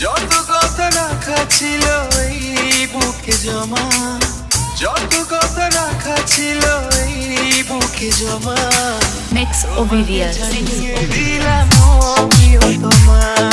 যত কথা রাখা ছিল এই বুকে জমা। যত কথা রাখা ছিল এই বুকে জমা। Ovidius. জানিয়ে দিলাম ও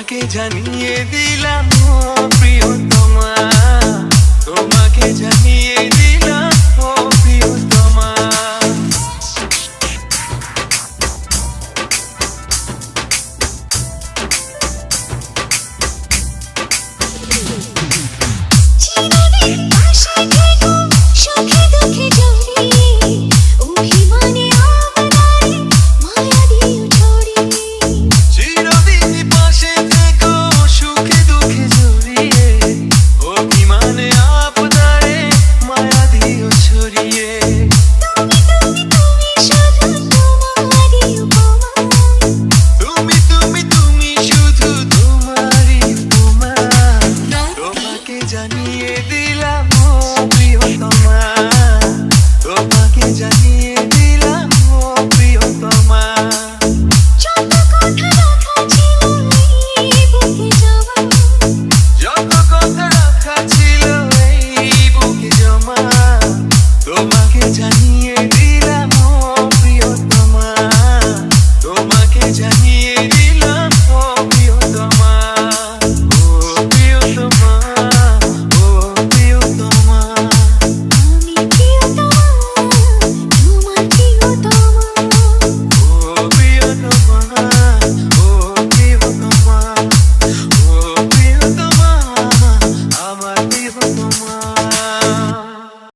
তোমাকে জানিয়ে দিলাম প্রিয়।